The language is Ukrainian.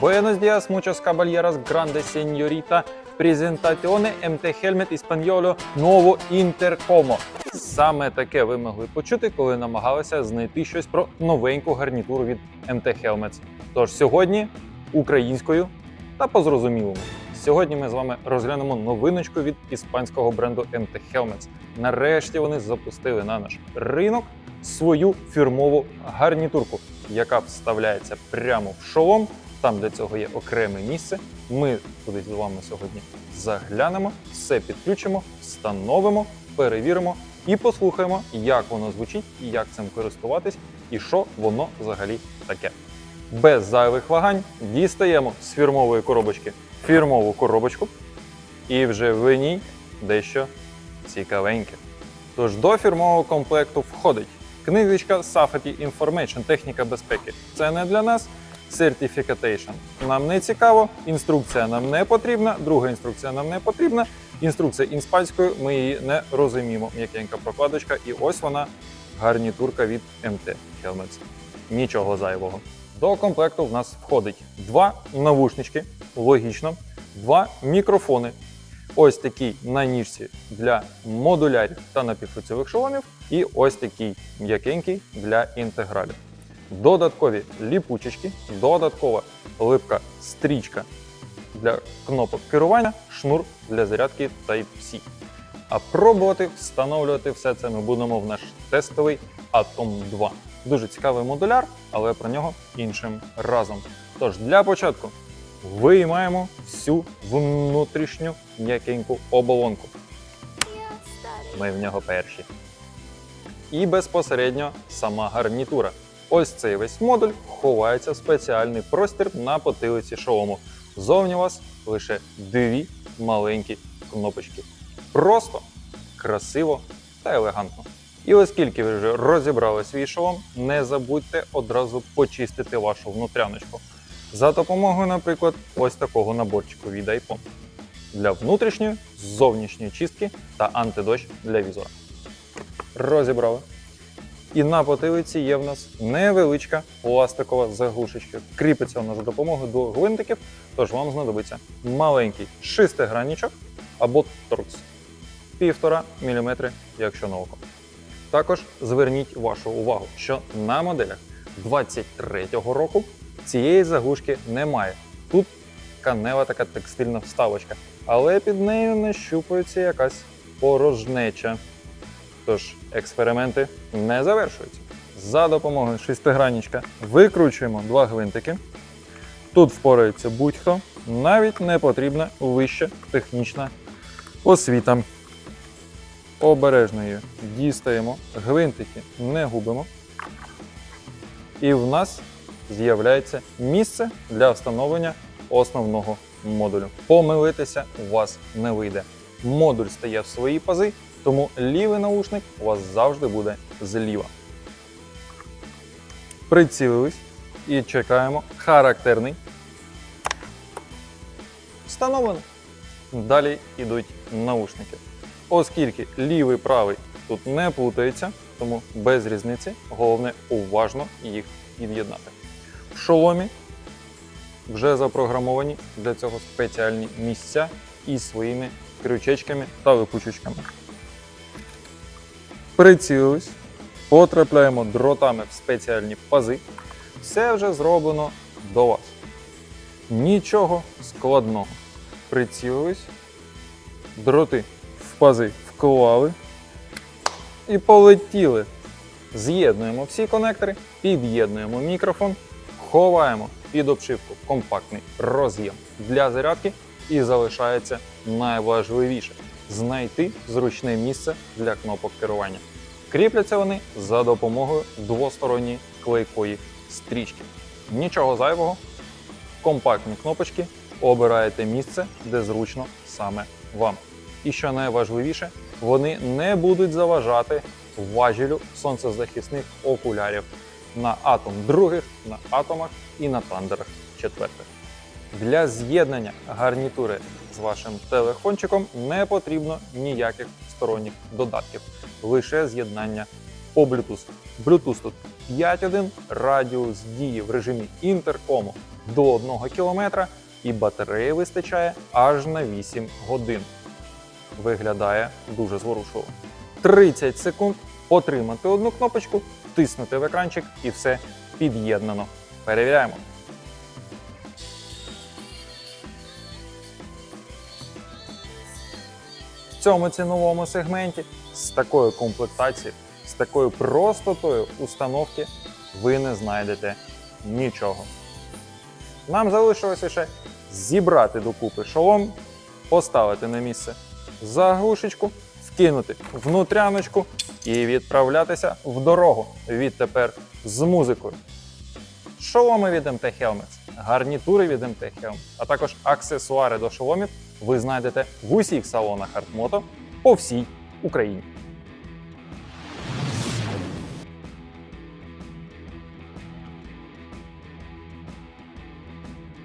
Buenos días, muchos caballeros, grande señorita. Presentazione MT Helmet Espagnolo Nuovo Intercomo. Саме таке ви могли почути, коли намагалися знайти щось про новеньку гарнітуру від MT Helmets. Тож сьогодні українською та по зрозумілому. Сьогодні ми з вами розглянемо новиночку від іспанського бренду MT Helmets. Нарешті вони запустили на наш ринок свою фірмову гарнітурку, яка вставляється прямо в шолом. Там для цього є окреме місце. Ми туди з вами сьогодні заглянемо, все підключимо, встановимо, перевіримо і послухаємо, як воно звучить, і як цим користуватись, і що воно взагалі таке. Без зайвих вагань дістаємо з фірмової коробочки фірмову коробочку, і вже в ній дещо цікавеньке. Тож до фірмового комплекту входить книжечка Safety Information техніка безпеки. Це не для нас. Certification нам не цікаво, інструкція нам не потрібна, друга інструкція нам не потрібна. Інструкція іспанською, ми її не розуміємо. М'якенька прокладочка, і ось вона гарнітурка від MT Helmets. Нічого зайвого. До комплекту в нас входить два навушнички, логічно, два мікрофони. Ось такий на ніжці для модулярів та напівпрацьових шоломів, і ось такий м'якенький для інтегралів. Додаткові ліпучечки, додаткова липка стрічка для кнопок керування, шнур для зарядки Type-C. А пробувати встановлювати все це ми будемо в наш тестовий Atom 2. Дуже цікавий модуляр, але про нього іншим разом. Тож для початку виймаємо всю внутрішню м'якеньку оболонку. Ми в нього перші. І безпосередньо сама гарнітура. Ось цей весь модуль ховається в спеціальний простір на потилиці шолому. Зовні у вас лише дві маленькі кнопочки. Просто, красиво та елегантно. І оскільки ви вже розібрали свій шолом, не забудьте одразу почистити вашу внутряночку. За допомогою, наприклад, ось такого наборчику від iPhone для внутрішньої, зовнішньої чистки та антидощ для візора. Розібрали. І на потилиці є в нас невеличка пластикова заглушечка. Кріпиться вона за допомогою двох гвинтиків, тож вам знадобиться маленький шестигранничок або торкс. Півтора мм, якщо на око. Також зверніть вашу увагу, що на моделях 23-го року цієї заглушки немає. Тут канева така текстильна вставочка, але під нею нащупується якась порожнеча. Тож експерименти не завершуються. За допомогою шестигранничка викручуємо два гвинтики. Тут впорається будь-хто, навіть не потрібна вища технічна освіта. Обережно її дістаємо, гвинтики не губимо. І в нас з'являється місце для встановлення основного модулю. Помилитися у вас не вийде. Модуль стає в свої пази, тому лівий наушник у вас завжди буде зліва. Прицілились і чекаємо характерний. Встановлено. Далі йдуть наушники. Оскільки лівий правий тут не плутається, тому без різниці головне уважно їх під'єднати. В шоломі вже запрограмовані для цього спеціальні місця із своїми крючечками та випучечками. Прицілились, потрапляємо дротами в спеціальні пази. Все вже зроблено до вас. Нічого складного. Прицілились, дроти в пази вклали і полетіли. З'єднуємо всі конектори, під'єднуємо мікрофон, ховаємо під обшивку компактний роз'єм для зарядки і залишається найважливіше знайти зручне місце для кнопок керування. Кріпляться вони за допомогою двосторонньої клейкої стрічки. Нічого зайвого, компактні кнопочки, обираєте місце, де зручно саме вам. І що найважливіше, вони не будуть заважати важелю сонцезахисних окулярів на атом других, на атомах і на тандерах четвертих. Для з'єднання гарнітури з вашим телефончиком не потрібно ніяких сторонніх додатків, лише з'єднання по Bluetooth. Bluetooth тут 5.1, радіус дії в режимі інтеркому до 1 км і батареї вистачає аж на 8 годин. Виглядає дуже зворушливо. 30 секунд отримати одну кнопочку, тиснути в екранчик і все під'єднано. Перевіряємо. В цьому ціновому сегменті з такою комплектацією, з такою простотою установки ви не знайдете нічого. Нам залишилось лише зібрати докупи шолом, поставити на місце заглушечку, вкинути внутряночку і відправлятися в дорогу. Відтепер з музикою. Шоломи від MT Helmets, гарнітури від MT Helmets, а також аксесуари до шоломів ви знайдете в усіх салонах Артмото по всій Україні.